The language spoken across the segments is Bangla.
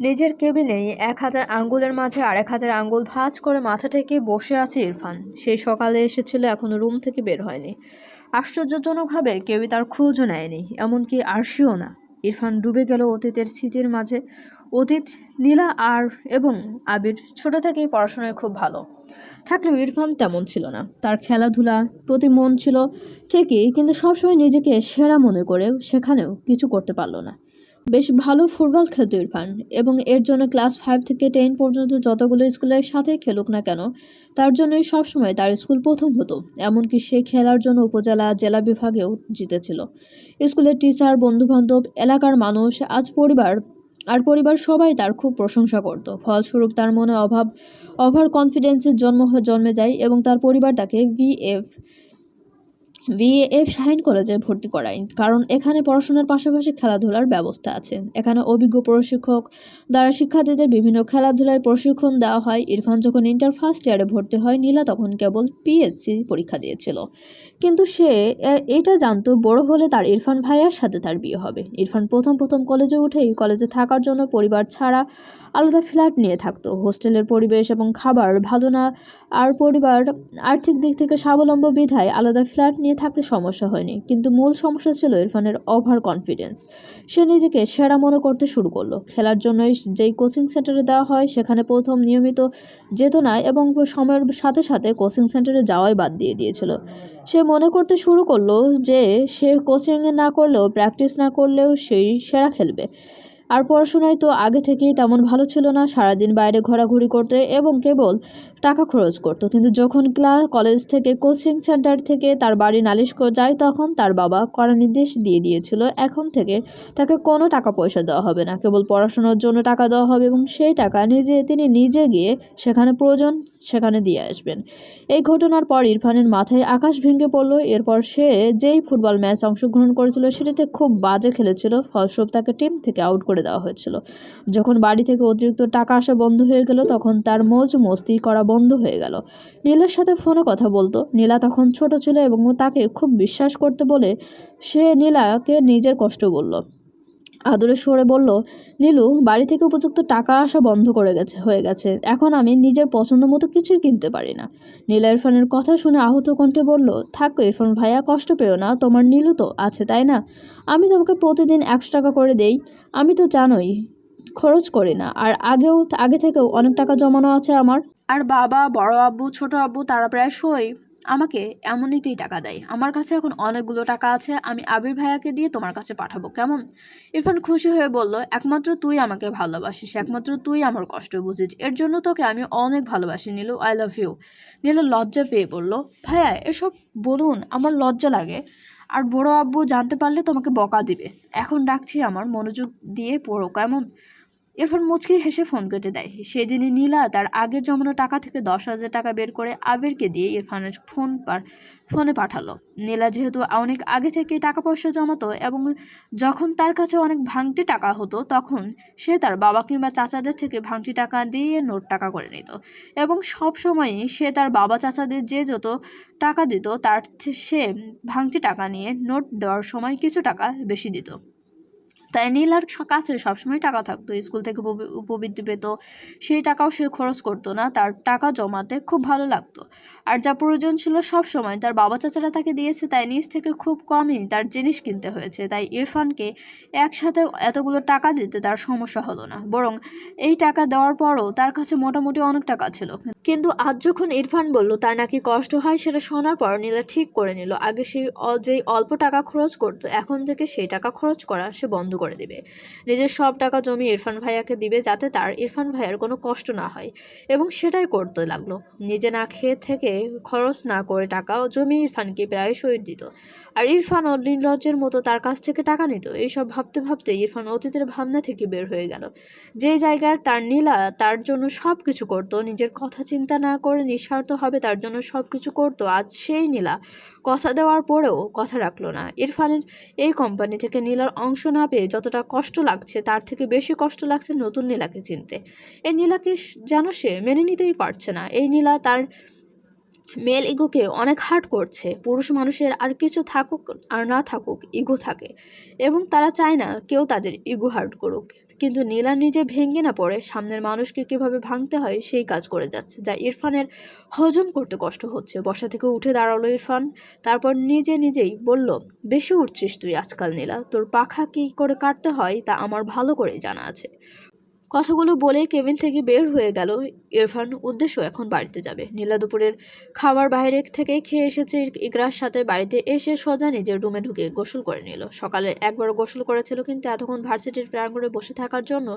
নিজের কেবিনেই এক হাজার আঙ্গুলের মাঝে আরেক হাজার আঙ্গুল ভাঁজ করে মাথা থেকে বসে আছে ইরফান। সেই সকালে এসেছিল, এখনও রুম থেকে বের হয়নি। আশ্চর্যজনকভাবে কেউই তার খোঁজও নেয়নি, এমনকি আরশিও না। ইরফান ডুবে গেল অতীতের স্মৃতির মাঝে। অতীত, নীলা আর এবং আবির ছোট থেকেই পড়াশোনায় খুব ভালো। থাকলেও ইরফান তেমন ছিল না। তার খেলাধুলা প্রতি মন ছিল ঠিকই, কিন্তু সবসময় নিজেকে সেরা মনে করেও সেখানেও কিছু করতে পারল না। বেশ ভালো ফুটবল খেলতো ইরফান এবং এর জন্য ক্লাস ফাইভ থেকে টেন পর্যন্ত যতগুলো স্কুলের সাথে খেলুক না কেন, তার জন্যই সবসময় তার স্কুল প্রথম হতো। এমনকি সে খেলার জন্য উপজেলা জেলা বিভাগেও জিতেছিল। স্কুলের টিচার, বন্ধুবান্ধব, এলাকার মানুষ, আজ পরিবার আর পরিবার সবাই তার খুব প্রশংসা করত। ফলস্বরূপ তার মনে অভাব ওভার কনফিডেন্সের জন্ম, জন্মে যায় এবং তার পরিবার তাকে ভিএফ বিএএফ শাহিন কলেজে ভর্তি করায়, কারণ এখানে পড়াশোনার পাশাপাশি খেলাধুলার ব্যবস্থা আছে। এখানে অভিজ্ঞ প্রশিক্ষক দ্বারা শিক্ষার্থীদের বিভিন্ন খেলাধুলায় প্রশিক্ষণ দেওয়া হয়। ইরফান যখন ইন্টার ফার্স্ট ইয়ারে ভর্তি হয়, নীলা তখন কেবল পিএইচসি পরীক্ষা দিয়েছিল। কিন্তু সে এটা জানতো বড় হলে তার ইরফান ভাইয়ার সাথে তার বিয়ে হবে। ইরফান প্রথম প্রথম কলেজে উঠেই কলেজে থাকার জন্য পরিবার ছাড়া আলাদা ফ্ল্যাট নিয়ে থাকতো। হোস্টেলের পরিবেশ এবং খাবার ভালো না, আর পরিবার আর্থিক দিক থেকে স্বাবলম্ব বিধায় আলাদা ফ্ল্যাট নিয়ে থাকতে সমস্যা হয়নি। কিন্তু মূল সমস্যা ছিল ইরফানের ওভার কনফিডেন্স সে নিজেকে সেরা মনে করতে শুরু করল। খেলার জন্যই যেই কোচিং সেন্টারে দেওয়া হয়, সেখানে প্রথম নিয়মিত যেত না এবং সময়ের সাথে সাথে কোচিং সেন্টারে যাওয়াই বাদ দিয়ে দিয়েছিল। সে মনে করতে শুরু করল যে সে কোচিংয়ে না করলেও প্র্যাকটিস না করলেও সেই সেরা খেলবে। আর পড়াশোনায় তো আগে থেকেই তেমন ভালো ছিল না। সারাদিন বাইরে ঘোরাঘুরি করতে এবং কেবল টাকা খরচ করতো। কিন্তু যখন ক্লাস কলেজ থেকে কোচিং সেন্টার থেকে তার বাড়ি নালিশ যায়, তখন তার বাবা কড়া নির্দেশ দিয়ে দিয়েছিল, এখন থেকে তাকে কোনো টাকা পয়সা দেওয়া হবে না, কেবল পড়াশোনার জন্য টাকা দেওয়া হবে এবং সেই টাকা নিজে, তিনি নিজে গিয়ে সেখানে প্রয়োজন সেখানে দিয়ে আসবেন। এই ঘটনার পর ইরফানের মাথায় আকাশ ভেঙে পড়ল। এরপর সে যেই ফুটবল ম্যাচ অংশগ্রহণ করেছিল, সেটিতে খুব বাজে খেলেছিল, ফলস্বরূপ তাকে টিম থেকে আউট করে দেওয়া হয়েছিল। যখন বাড়ি থেকে অতিরিক্ত টাকা আসা বন্ধ হয়ে গেল, তখন তার মৌজ মস্তি করা বন্ধ হয়ে গেল। নীলার সাথে ফোনে কথা বলতো। নীলা তখন ছোট ছিল এবং তাকে খুব বিশ্বাস করতে বলে সে নীলাকে নিজের কষ্ট বলল। আদরে সরে বলল, নীলু, বাড়ি থেকে উপযুক্ত টাকা আসা বন্ধ করে গেছে, হয়ে গেছে। এখন আমি নিজের পছন্দ মতো কিছুই কিনতে পারি না। নীলা ইরফানের কথা শুনে আহত কণ্ঠে বলল, থাকো ইরফান ভাইয়া, কষ্ট পেও না, তোমার নীলু তো আছে, তাই না? আমি তোমাকে প্রতিদিন একশো টাকা করে দেই। আমি তো জানোই, খরচ করি না। আর আগেও, আগে থেকেও অনেক টাকা জমানো আছে আমার। আর বাবা, বড় আব্বু, ছোট আব্বু, তারা প্রায় সই। আমাকে এমনিতেই টাকা দেয়। আমার কাছে এখন অনেকগুলো টাকা আছে, আমি আবির ভাইয়াকে দিয়ে তোমার কাছে পাঠাবো, কেমন? ইরফান খুশি হয়ে বলল, একমাত্র তুই আমাকে ভালোবাসিস, একমাত্র তুই আমার কষ্ট বুঝিস। এর জন্য তোকে আমি অনেক ভালোবাসি, Nilu I love you Nilu লজ্জা পেয়ে বলল, ভাইয়া, এসব বলুন, আমার লজ্জা লাগে। আর বড় আব্বু জানতে পারলে তোমাকে বকা দিবে। এখন ডাকছি আমার মনোযোগ দিয়ে পড়ো, কেমন? ইরফান মুচকি হেসে ফোন কেটে দেয়। সেদিনই নীলা তার আগের জমানো টাকা থেকে দশ হাজার টাকা বের করে আবিরকে দিয়ে ইরফানের ফোন ফোনে পাঠালো। নীলা যেহেতু অনেক আগে থেকেই টাকা পয়সা জমাতো এবং যখন তার কাছে অনেক ভাঙতি টাকা হতো, তখন সে তার বাবা কিংবা চাচাদের থেকে ভাঙতি টাকা দিয়ে নোট টাকা করে নিত এবং সব সময়ই সে তার বাবা চাচাদের যে যত টাকা দিত, তার সে ভাঙতি টাকা নিয়ে নোট দেওয়ার সময় কিছু টাকা বেশি দিত। তাই নীলার কাছে সবসময় টাকা থাকতো। স্কুল থেকে উপবি- উপবৃত্তি পেত, সেই টাকাও সে খরচ করতো না, তার টাকা জমাতে খুব ভালো লাগতো। আর যা প্রয়োজন ছিল সব সময় তার বাবা চাচারা তাকে দিয়েছে, তাই নিজ থেকে খুব কমই তার জিনিস কিনতে হয়েছে। তাই ইরফানকে একসাথে এতগুলো টাকা দিতে তার সমস্যা হলো না। বরং এই টাকা দেওয়ার পরও তার কাছে মোটামুটি অনেক টাকা ছিল। কিন্তু আজ যখন ইরফান বলল তার নাকি কষ্ট হয় সেটা শোনার পর নীলা ঠিক করে নিল। আগে সেই যেই অল্প টাকা খরচ করতো, এখন থেকে সেই টাকা খরচ করা সে বন্ধ করে দেবে। নিজের সব টাকা জমি ইরফান ভাইয়াকে দিবে যাতে তার ইরফান ভাইয়ার কোনো কষ্ট না হয় এবং সেটাই করতে লাগল। নিজে না খেয়ে থেকে খরচ না করে টাকা জমি ইরফানকে প্রায়শই দিত। আর ইরফান ও নির্লজ্জের মতো তার কাছ থেকে টাকা নিত। এইসব ভাবতে ভাবতে ইরফান অতীতের ভাবনা থেকে বের হয়ে গেল। যে জায়গায় তার নীলা তার জন্য সব কিছু করতো, নিজের কথা চিন্তা না করে নিঃস্বার্থ হবে, তার জন্য সব কিছু করতো আজ সেই নীলা। কথা দেওয়ার পরেও কথা রাখল না। ইরফানের এই কোম্পানি থেকে নীলার অংশ না পেয়ে যতটা কষ্ট লাগছে, তার থেকে বেশি কষ্ট লাগছে নতুন নীলাকে চিনতে। এই নীলাকে যেন সে মেনে নিতেই পারছে না। এই নীলা তার মেল ইগোকে অনেক হার্ট করছে। পুরুষ মানুষের আর কিছু থাকুক আর না থাকুক, ইগো থাকে। এবং তারা চায় না কেউ তাদের ইগো হার্ট করুক। কিন্তু নীলা নিজে ভেঙে না পড়ে, সামনের মানুষকে কীভাবে ভাঙতে হয় সেই কাজ করে যাচ্ছে, যা ইরফানের হজম করতে কষ্ট হচ্ছে। বসা থেকে উঠে দাঁড়াল ইরফান, তারপর নিজে নিজেই বলল, বেশি উঠছিস তুই আজকাল নীলা, তোর পাখা কী করে কাটতে হয় তা আমার ভালো করে জানা আছে। কথাগুলো বলে কেবিন থেকে বের হয়ে গেল। ইরফান উদ্দেশ্য এখন বাড়িতে যাবে। নীলা দুপুরের খাবার বাইরে থেকে খেয়ে এসেছে ইকরার সাথে। বাড়িতে এসে সোজা নিজের রুমে ঢুকে গোসল করে নিল। সকালে একবার গোসল করেছিল, কিন্তু এতক্ষণ ভার্সিটির প্রাঙ্গণে বসে থাকার জন্য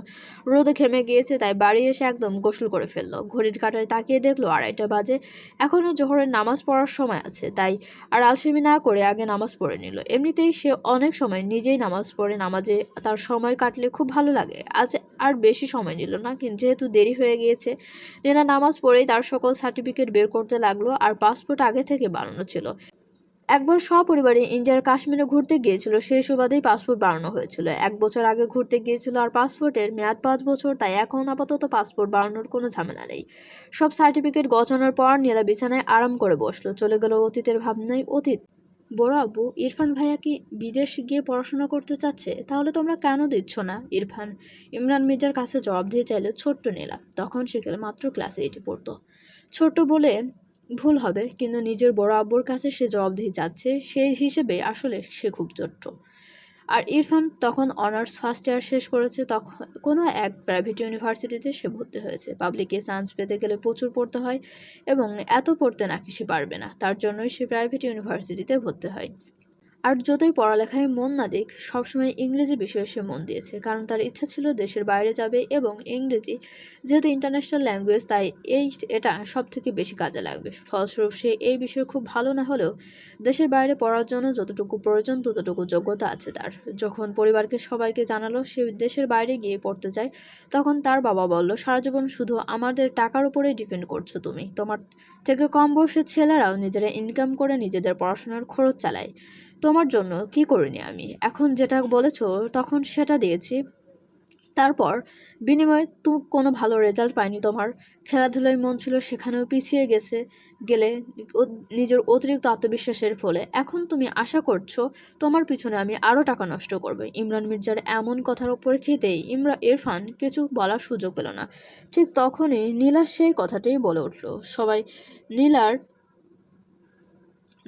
রোদে ঘেমে গিয়েছে, তাই বাড়ি এসে একদম গোসল করে ফেলল। ঘড়ির কাটায় তাকিয়ে দেখল আড়াইটা বাজে। এখনও জোহরের নামাজ পড়ার সময় আছে, তাই আর আলসেমি না করে আগে নামাজ পড়ে নিল। এমনিতেই সে অনেক সময় নিজেই নামাজ পড়ে। নামাজে তার সময় কাটলে খুব ভালো লাগে। আজ আর বেশি সময় নিল না। কিন্তু যেহেতু দেরি হয়ে গিয়েছে নেনা নামাজ পড়েই তার সকল সার্টিফিকেট বের করতে লাগল আর পাসপোর্ট আগে থেকে বানানো ছিল। একবার সপরিবারে ইন্ডিয়ার কাশ্মীরে ঘুরতে গিয়েছিল সেই সুবাদেই পাসপোর্ট বানানো হয়েছিল। এক বছর আগে ঘুরতে গিয়েছিল আর পাসপোর্টের মেয়াদ পাঁচ বছর, তাই এখন আপাতত পাসপোর্ট বানানোর কোনো ঝামেলা নেই। সব সার্টিফিকেট গছানোর পর নীলা বিছানায় আরাম করে বসল। চলে গেল অতীতের ভাবনায় অতীত। বড় আব্বু, ইরফান ভাইয়া কি বিদেশ গিয়ে পড়াশোনা করতে চাচ্ছে? তাহলে তোমরা কেন দিচ্ছ না? ইরফান, ইমরান মির্জার কাছে জবাব দিয়ে চাইলে ছোট্ট নীলা তখন সেখানে মাত্র ক্লাস এইটে পড়তো। ছোট্ট বলে ভুল হবে, কিন্তু নিজের বড় আব্বুর কাছে সে জবাবদিহি যাচ্ছে। সেই হিসেবে আসলে সে খুব ছোট্ট আর ইরফান তখন অনার্স ফার্স্ট ইয়ার শেষ করেছে, তখন কোনো এক প্রাইভেট ইউনিভার্সিটিতে সে ভর্তি হয়েছে। পাবলিকে চান্স পেতে গেলে প্রচুর পড়তে হয় এবং এত পড়তে নাকি সে পারবে না, তার জন্যই সে প্রাইভেট ইউনিভার্সিটিতে ভর্তি হয়। আর যতই পড়ালেখায় মন না দিক, সবসময় ইংরেজি বিষয়ে সে মন দিয়েছে, কারণ তার ইচ্ছা ছিল দেশের বাইরে যাবে এবং ইংরেজি, যেহেতু ইন্টারন্যাশনাল ল্যাঙ্গুয়েজ তাই এই এটা সব থেকে বেশি কাজে লাগবে। ফলস্বরূপ সে এই বিষয়ে খুব ভালো না হলেও দেশের বাইরে পড়ার জন্য যতটুকু প্রয়োজন, ততটুকু যোগ্যতা আছে তার। যখন পরিবারকে সবাইকে জানালো সে দেশের বাইরে গিয়ে পড়তে চায় তখন তার বাবা বলল, সারা জীবন শুধু আমাদের টাকার উপরেই ডিপেন্ড করছ তুমি। তোমার থেকে কম বয়সের ছেলেরাও নিজেরা ইনকাম করে নিজেদের পড়াশোনার খরচ চালায়। তোমার জন্য কি করিনি আমি? এখন যেটা বলেছ, তখন সেটা দিয়েছি। তারপর বিনিময়ে তুমি কোনো ভালো রেজাল্ট পাইনি তোমার। খেলাধুলায় মন ছিল, সেখানেও পিছিয়ে গেছে, গেলে নিজের অতিরিক্ত আত্মবিশ্বাসের ফলে। এখন তুমি আশা করছ, তোমার পিছনে আমি আরও টাকা নষ্ট করব। ইমরান মির্জার এমন কথার উপরে খেতেই ইমরা ইরফান কিছু বলার সুযোগ পেল না। ঠিক তখনই নীলা সেই কথাটাই বলে উঠল। সবাই নীলার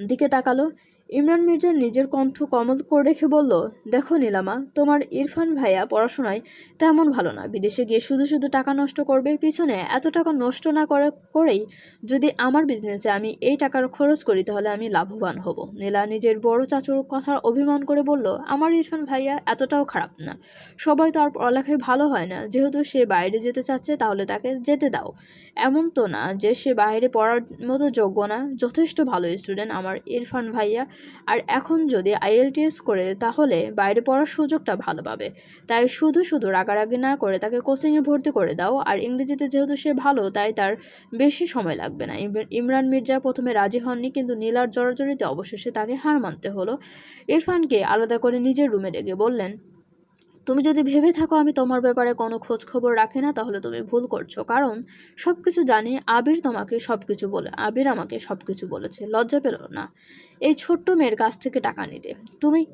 দিকে তাকালো। ইমরান মির্জা নিজের কণ্ঠ কমল করে রেখে বলল, দেখো নীলামা, তোমার ইরফান ভাইয়া পড়াশোনায় তেমন ভালো না। বিদেশে গিয়ে শুধু শুধু টাকা নষ্ট করবে, পিছনে এত টাকা নষ্ট না করে, করেই যদি আমার বিজনেসে আমি এই টাকার খরচ করি, তাহলে আমি লাভবান হব। নীলা নিজের বড় চাচুর কথার অভিমান করে বলল, আমার ইরফান ভাইয়া এতটাও খারাপ না। সবাই তো আর পড়ালেখায় ভালো হয় না। যেহেতু সে বাইরে যেতে চাচ্ছে, তাহলে তাকে যেতে দাও। এমন তো না যে সে বাইরে পড়ার মতো যোগ্য না। যথেষ্ট ভালো স্টুডেন্ট আমার ইরফান ভাইয়া। আর এখন যদি আইএলটিএস করে, তাহলে বাইরে পড়ার সুযোগটা ভালো পাবে। তাই শুধু শুধু রাগারাগি না করে তাকে কোচিংয়ে ভর্তি করে দাও। আর ইংরেজিতে যেহেতু সে ভালো, তাই তার বেশি সময় লাগবে না। ইমরান মির্জা প্রথমে রাজি হননি, কিন্তু নীলার জড়াজড়িতে অবশেষে তাকে হার মানতে হলো। ইরফানকে আলাদা করে নিজের রুমে ডেকে বললেন তুমি যদি ভেবে থাকো আমি তোমার ব্যাপারে কোনো খোঁজ খবর রাখি না, তাহলে তুমি ভুল করছ। কারণ সব কিছু জানি, আবির তোমাকে সব কিছু বলে, আবির আমাকে সব কিছু বলেছে। লজ্জা পেল না। এই ছোট্ট মেয়ের কাছ থেকে টাকা নিতে। তুমি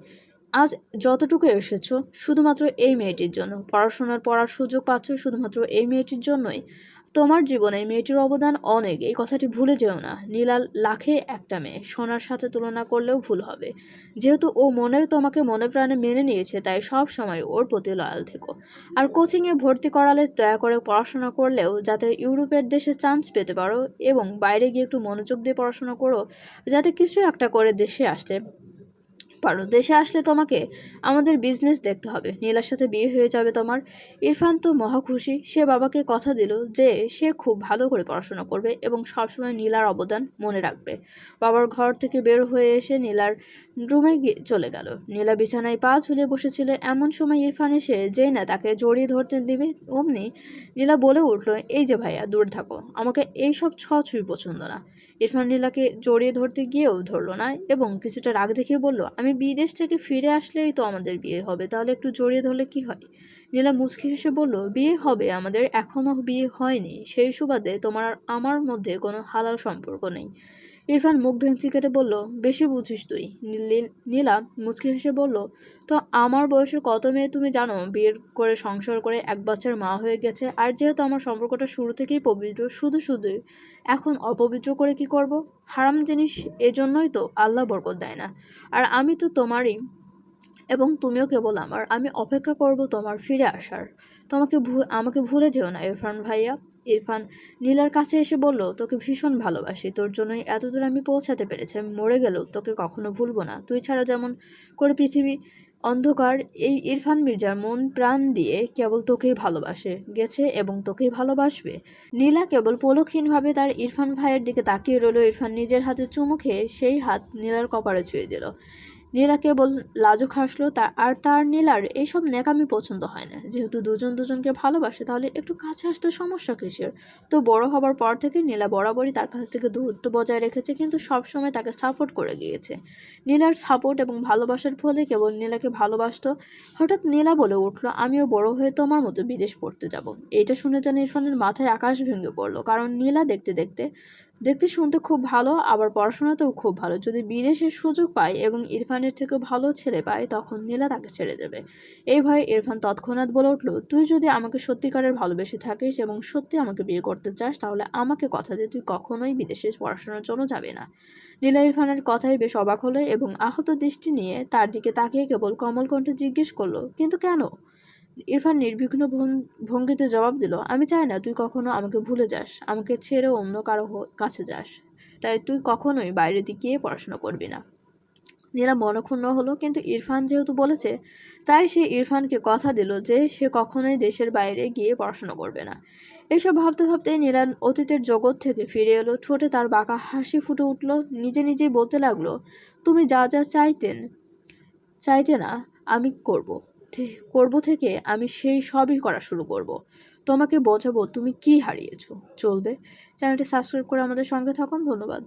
আজ যতটুকু এসেছ, শুধুমাত্র এই মেয়েটির জন্য। পড়াশোনার পড়ার সুযোগ পাচ্ছ শুধুমাত্র এই মেয়েটির জন্যই। তোমার জীবনে মেয়েটির অবদান অনেক, এই কথাটি ভুলে যেও না। নীলাল লাখে একটা মেয়ে, সোনার সাথে তুলনা করলেও ভুল হবে। যেহেতু ও মনে, তোমাকে মনে প্রাণে মেনে নিয়েছে, তাই সব সময় ওর প্রতি লয়াল থেকো। আর কোচিংয়ে ভর্তি করালে দয়া করে পড়াশোনা করলেও, যাতে ইউরোপের দেশে চান্স পেতে পারো এবং বাইরে গিয়ে একটু মনোযোগ দিয়ে পড়াশোনা করো, যাতে কিছু একটা করে দেশে আসতে পারো দেশে আসলে তোমাকে আমাদের বিজনেস দেখতে হবে। নীলার সাথে বিয়ে হয়ে যাবে তোমার। ইরফান তো মহা খুশি। সে বাবাকে কথা দিল যে সে খুব ভালো করে পড়াশোনা করবে এবং সবসময় নীলার অবদান মনে রাখবে। বাবার ঘর থেকে বের হয়ে এসে নীলার রুমে চলে গেল। নীলা বিছানায় পা ঝুলিয়ে বসেছিল। এমন সময় ইরফান এসে যেই না তাকে জড়িয়ে ধরতে দিবে, অমনি নীলা বলে উঠল, এই যে ভাইয়া, দূরে থাকো। আমাকে এইসব ছুঁই পছন্দ না। ইরফান নীলাকে জড়িয়ে ধরতে গিয়েও ধরলো না এবং কিছুটা রাগ দেখিয়ে বলল, আমি বিদেশ থেকে ফিরে আসলেই তো আমাদের বিয়ে হবে। তাহলে একটু জড়িয়ে ধরলে কি হয়? নীলা মুচকি হেসে বলল, বিয়ে হবে, আমাদের এখনও বিয়ে হয়নি। সেই সুবাদে তোমার আর আমার মধ্যে কোনো হালাল সম্পর্ক নেই। ইরফান মুখ ভেঙচি কেটে বলল, বেশি বুঝিস তুই। নীল- মুচকি হেসে বলল, তো আমার বয়সের কত মেয়ে তুমি জানো? বিয়ের করে সংসার করে এক বাচ্চার মা হয়ে গেছে। আর যেহেতু আমার সম্পর্কটা শুরু থেকেই পবিত্র, শুধু শুধুই এখন অপবিত্র করে কি করব? হারাম জিনিস এজন্যই তো আল্লাহ বরকত দেয় না। আর আমি তো তোমারই এবং তুমিও কেবল আমার। আমি অপেক্ষা করব তোমার ফিরে আসার। তোমাকে আমাকে ভুলে যেও না, ইরফান ভাইয়া। ইরফান নীলার কাছে এসে বলল, তোকে ভীষণ ভালোবাসি। তোর জন্যই এতদূর আমি পৌঁছাতে পেরেছি। আমি মরে গেলেও তোকে কখনো ভুলবো না। তুই ছাড়া যেমন করে পৃথিবী অন্ধকার, এই ইরফান মির্জার মন প্রাণ দিয়ে কেবল তোকেই ভালোবাসে। গেছে এবং তোকেই ভালোবাসবে। নীলা কেবল পলকহীনভাবে তার ইরফান ভাইয়ের দিকে তাকিয়ে রইল। ইরফান নিজের হাতে চুমু খেয়ে সেই হাত নীলার কপারে ছুঁয়ে দিল। নীলা কেবল লাজুক হাসলো, তার আর তার নীলার এইসব ন্যাকামি পছন্দ হয় না। যেহেতু দুজন দুজনকে ভালোবাসে, তাহলে একটু কাছে আসতে সমস্যা কিসের? তো বড় হবার পর থেকে নীলা বরাবরই তার কাছ থেকে দূরত্ব বজায় রেখেছে, কিন্তু সবসময় তাকে সাপোর্ট করে গিয়েছে। নীলার সাপোর্ট এবং ভালোবাসার ফলে কেবল নীলাকে ভালোবাসত। হঠাৎ নীলা বলে উঠল, আমিও বড় হয়ে তোমার মতো বিদেশ পড়তে যাব। এটা শুনে যেন ইরফানের মাথায় আকাশ ভেঙে পড়ল, কারণ নীলা দেখতে দেখতে দেখতে শুনতে খুব ভালো, আবার পড়াশোনাতেও খুব ভালো। যদি বিদেশের সুযোগ পায় এবং ইরফানের থেকেও ভালো ছেলে পায় তখন নীলা তাকে ছেড়ে দেবে। এই ভয়ে ইরফান তৎক্ষণাৎ বলে উঠল, তুই যদি আমাকে সত্যিকারের ভালোবেসে থাকিস এবং সত্যি আমাকে বিয়ে করতে চাস, তাহলে আমাকে কথা দে, তুই কখনোই বিদেশে পড়াশোনার জন্য যাবে না। নীলা ইরফানের কথাই বেশ অবাক হলো এবং আহত দৃষ্টি নিয়ে তার দিকে তাকিয়ে কেবল কমল কণ্ঠে জিজ্ঞেস করল, কিন্তু কেন? ইরফান নির্বিঘ্ন ভঙ্গিতে জবাব দিল, আমি চাই না তুই কখনো আমাকে ভুলে যাস, আমাকে ছেড়ে অন্য কারও কাছে যাস। তাই তুই কখনোই বাইরে দিকে পড়াশোনা করবি না নীলা মনক্ষুণ্ণ হলো, কিন্তু ইরফান যেহেতু বলেছে, তাই সে ইরফানকে কথা দিল যে সে কখনোই দেশের বাইরে গিয়ে পড়াশোনা করবে না। এসব ভাবতে ভাবতে নীলা অতীতের জগৎ থেকে ফিরে এলো, ঠোঁটে তার বাঁকা হাসি ফুটে উঠল, নিজে নিজেই বলতে লাগল, তুমি যা যা চাইতেন, চাইতে না, আমি করব। করব থেকে আমি সেই সবই করা শুরু করব। তোমাকে বোঝাবো তুমি কি হারিয়েছো। চলবে। চ্যানেলটি সাবস্ক্রাইব করে আমাদের সঙ্গে থাকুন। ধন্যবাদ।